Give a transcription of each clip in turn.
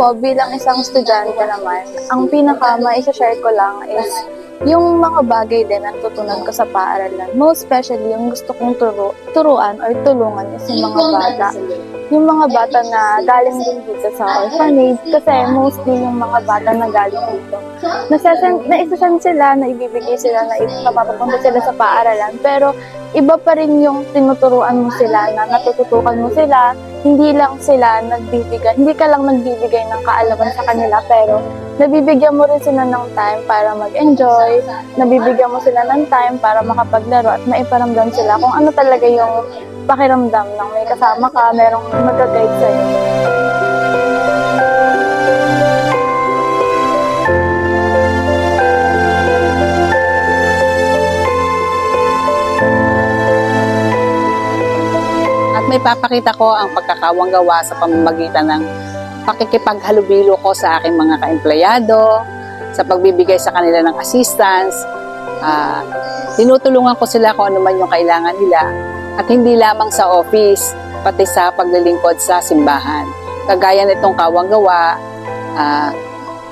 po, bilang isang estudyante naman, ang pinaka maisa-share ko lang is yung mga bagay din na natutunan ko sa paaralan. Most especially, yung gusto kong turo, turuan or tulungan is yung mga bata. Yung mga bata na galing din dito sa orphanage kasi mostly yung mga bata na galing dito. Nasasend, naisasend sila, na ibibigay sila, na ipapapunta sila sa paaralan. Pero iba pa rin yung tinuturuan mo sila na natututukan mo sila. Hindi lang sila nagbibigay, hindi ka lang nagbibigay ng kaalaman sa kanila pero nabibigyan mo rin sila ng time para mag-enjoy, nabibigyan mo sila ng time para makapaglaro at maiparamdam sila kung ano talaga yung pakiramdam ng may kasama ka, merong mag-guide sa'yo. At may papakita ko ang pagkakawang gawa sa pamamagitan ng pakikipaghalubilo ko sa aking mga kaempleyado, sa pagbibigay sa kanila ng assistance. Ah, tinutulungan ko sila kung ano man yung kailangan nila. At hindi lamang sa office, pati sa paglilingkod sa simbahan. Kagaya nitong kawang gawa, ah,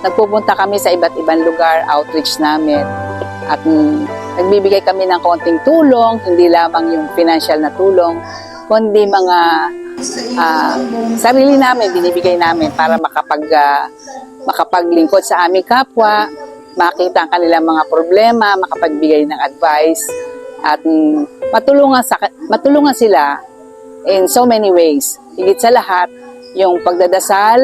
nagpupunta kami sa iba't ibang lugar, outreach namin. At mm, nagbibigay kami ng konting tulong, hindi lamang yung financial na tulong, kundi mga ah, sarili namin, binibigay namin para makapag, ah, makapaglingkod sa aming kapwa, makita ang kanilang mga problema, makapagbigay ng advice, at mm, matulungan, sa, matulungan sila in so many ways. Higit sa lahat, yung pagdadasal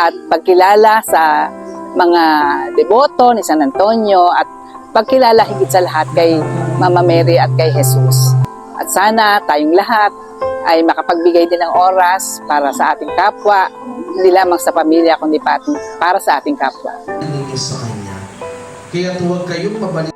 at pagkilala sa mga deboto ni San Antonio at pagkilala higit sa lahat kay Mama Mary at kay Jesus. At sana tayong lahat ay makapagbigay din ng oras para sa ating kapwa, hindi lamang sa pamilya kundi pati para sa ating kapwa. sa Kanya. Kaya huwag kayong pabalik